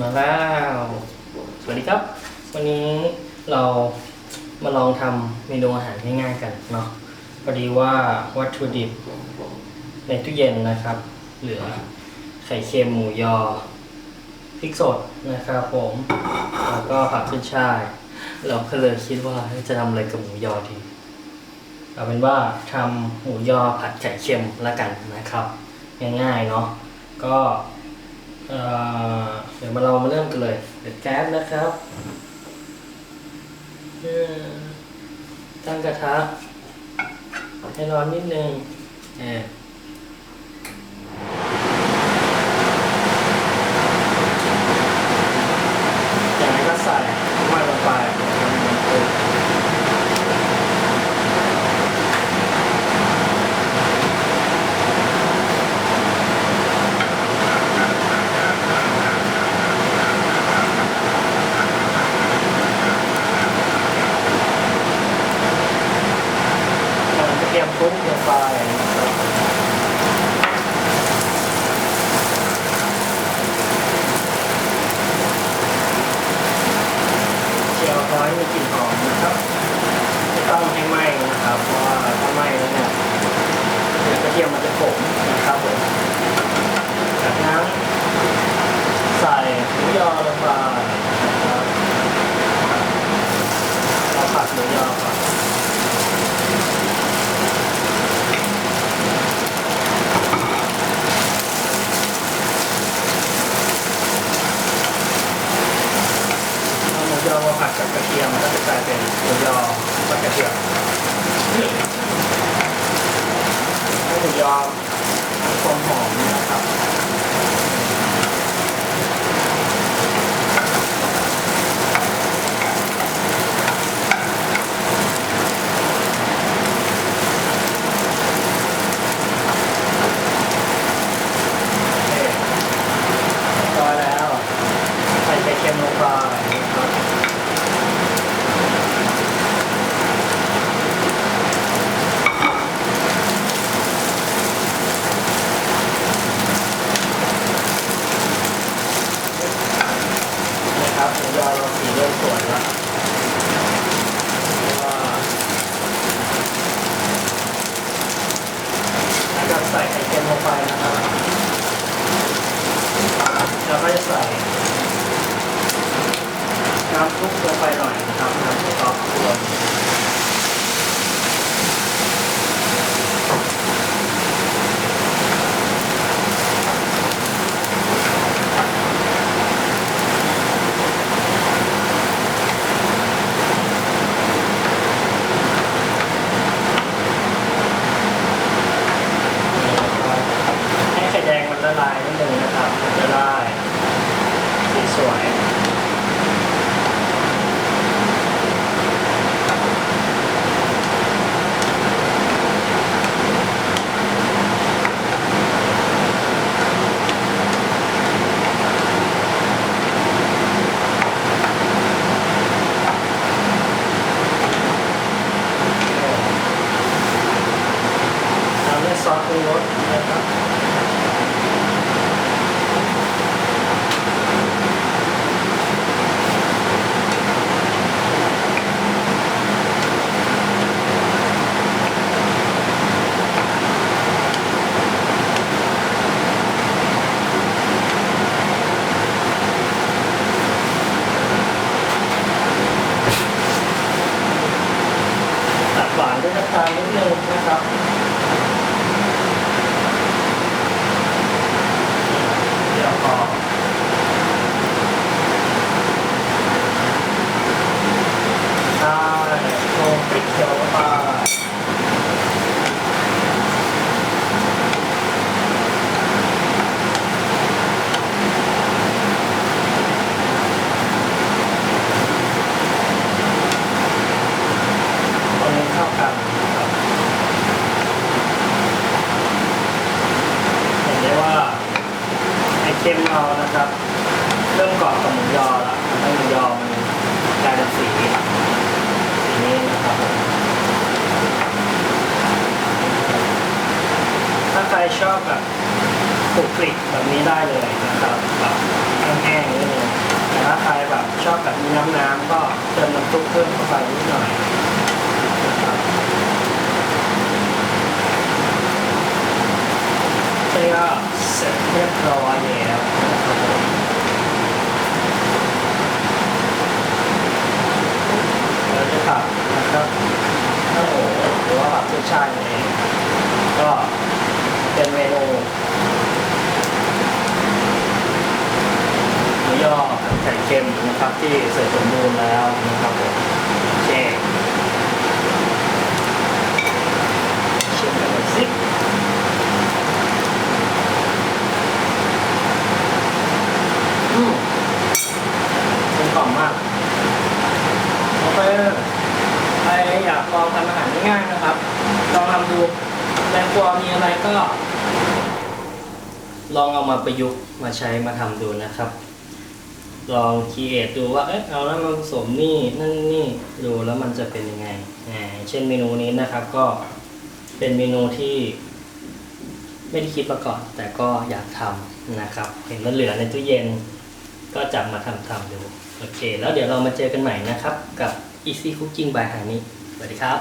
มาแล้ว สวัสดีครับ วันนี้เรามาลองทำเมนูอาหารง่ายๆกันเนาะพอดีว่าวัตถุดิบในตู้เย็นนะครับ เหลือไข่เค็มหมูยอพริกสดนะครับผม แล้วก็ผักขึ้นช่าย เราก็เลยคิดว่าจะทำอะไรกับหมูยอดี เอาเป็นว่าทำหมูยอผัดไข่เค็มแล้วกันนะครับ ง่ายๆเนาะก็ เดี๋ยวมาเรามาเริ่มกันเลยเปิดแก๊สนะครับตั้งกระทะให้ร้อนนิดนึงเออจากนั้นก็ใส่น้ำมันลงไปนะครับ มันกระเทียมคลุกลงไปนะครับเจียวพอให้มีกลิ่นหอมนะครับไม่ต้องให้ไหม้นะครับ เพราะว่าถ้าไหม้แล้วเนี่ยเดี๋ยวกระเทียมมันจะขมนะครับผมจากนั้นใส่หมูยอลงไปนะครับเราผัด หมูยอก่อนเอาหมูยอมาผัดกับกระเทียมก็จะกลายเป็นหมูยอผัดกระเทียมให้หมูยอความหอมนะครับ โอเคเรียบร้อยแล้ว ใส่ไข่เค็มลงไปนะครับนะครับหมูยอเราสีเริ่มสวยแล้วเพราะว่าแล้วก็ใส่ไข่เค็มลงไปนะครับแล้วก็จะใส่ น้ำค ลุกลงไปหน่อยนะครับน้ำสต๊อกรว นี้ได้เลยนะครับแบบแห้งๆนิดนึงถ้าใครแบบชอบแบบมีน้ำน้ำๆก็เติมน้ำซุปเพิ่มเข้าไปนิดหน่อยนะครับนี่ก็เสร็จเรียบร้อยแล้วนะครับผมเราจะผัดนะครับข้าวหมูหรือว่าผัดกุ้ยช่ายนั่นเองก็เป็นเมนู หมูยอผัด ไข่เค็มนะครับ ที่เสร็จสมบูรณ์แล้วนะครับผมโอเคชิมกันเลยสิอืมเป็นกล่อมมากโอเคใครอยากลองทำอาหารง่ายๆนะครับลองทำดูในครัวมีอะไรก็ ลองเอามาประยุกต์มาใช้มาทำดูนะครับ ลองคีเอทดูว่า เอ๊ะเอาแล้วมาผสมนี่นั่นนี่ดูแล้วมันจะเป็นยังไงอ่าเช่นเมนูนี้นะครับก็เป็นเมนูที่ ไม่ได้คิดมาก่อนแต่ก็อยากทำนะครับ เห็นมันเหลือในตู้เย็น ก็จับมาทำทำดู โอเค แล้วเดี๋ยวเรามาเจอกันใหม่นะครับ กับ Easy Cooking by ฮานิสวัสดีครับ